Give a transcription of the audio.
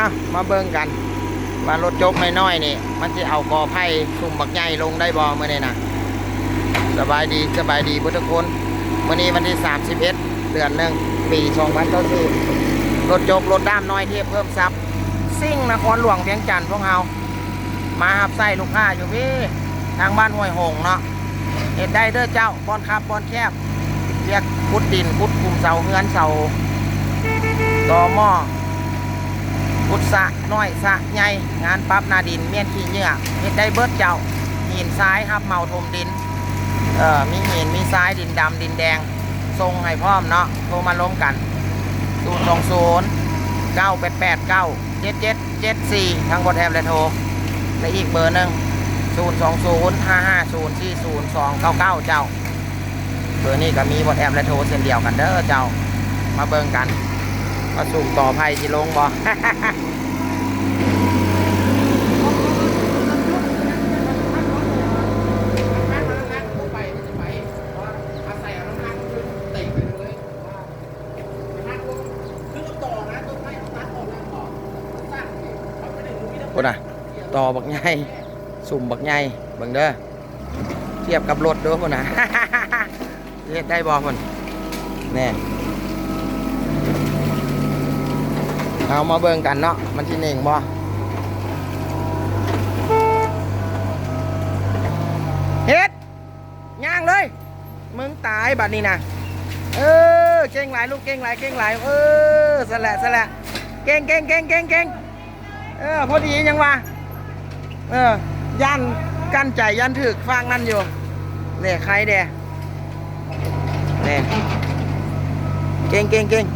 ะมาเบิ่งกัน ว่ารถจกน้อยๆนี่ มันจะเอากอไผ่สุ่มบักใหญ่ลงได้บ่เมื่อนี้นะสบายดีสบายดีพุทธคนมื่อนี้วันที่ 31 เดือนหนึ่งปี2024รถจกรถด้ามน้อยเทียบเพิ่มซับซิ่งนครหลวงเวียงจันทน์พวกเรามาหับใส่ลูกค้าอยู่พี่ ทางบ้านห้วยหงเนาะเห็ดได้เด้อเจ้าบอนคับบอนแคบเรียกขุดดินขุดกลุ่มเสาเฮือนเสาต่อหม้อ พุทธะน้อยสะใหญ่งานปั๊บนาดินเมียนขี้เหงื่อเฮ็ดได้เบิดเจ้าหินซ้ายครับเมาถมดินเอ่อมีหินมีซ้ายดินดำดินแดงทรงให้พร้อมเนาะโทรมาล้มกัน0 2 0 9 8 8 9 7 7 7 4ทั้งบทแอปและโทรและอีกเบอร์หนึ่ง0 2 0 5 5 0 4 0 2 9 9เก้าเก้าเจ้าเบอร์นี้ก็มีบทแอปและโทรเช่นเดียวกันเด้อเจ้ามาเบิ่งกัน มาสูงต่อไผ่ที่ลงบ่พุ่นน่ะ ต่อบักใหญ่สุ่มบักใหญ่เบิ่งเด้อเทียบกับรถด้อพุ่นน่ะเฮ็ดได้บ่พุ่นแน่ เอามาเบิ่งกันเนาะมันสิเน่งบ่เฮ็ดย่างเลย มึงตายบัดนี้นะเออเก่งหลายลูกเก่งหลายเก่งหลายเออสละสละเก่งเก่งเก่งเก่งเก่งเออพอดียังวะเออยันกั้นใจยันถึกฟังนั่นอยู่เนี่ยใครเด้เนี่ยเก่งเก่งเก่ง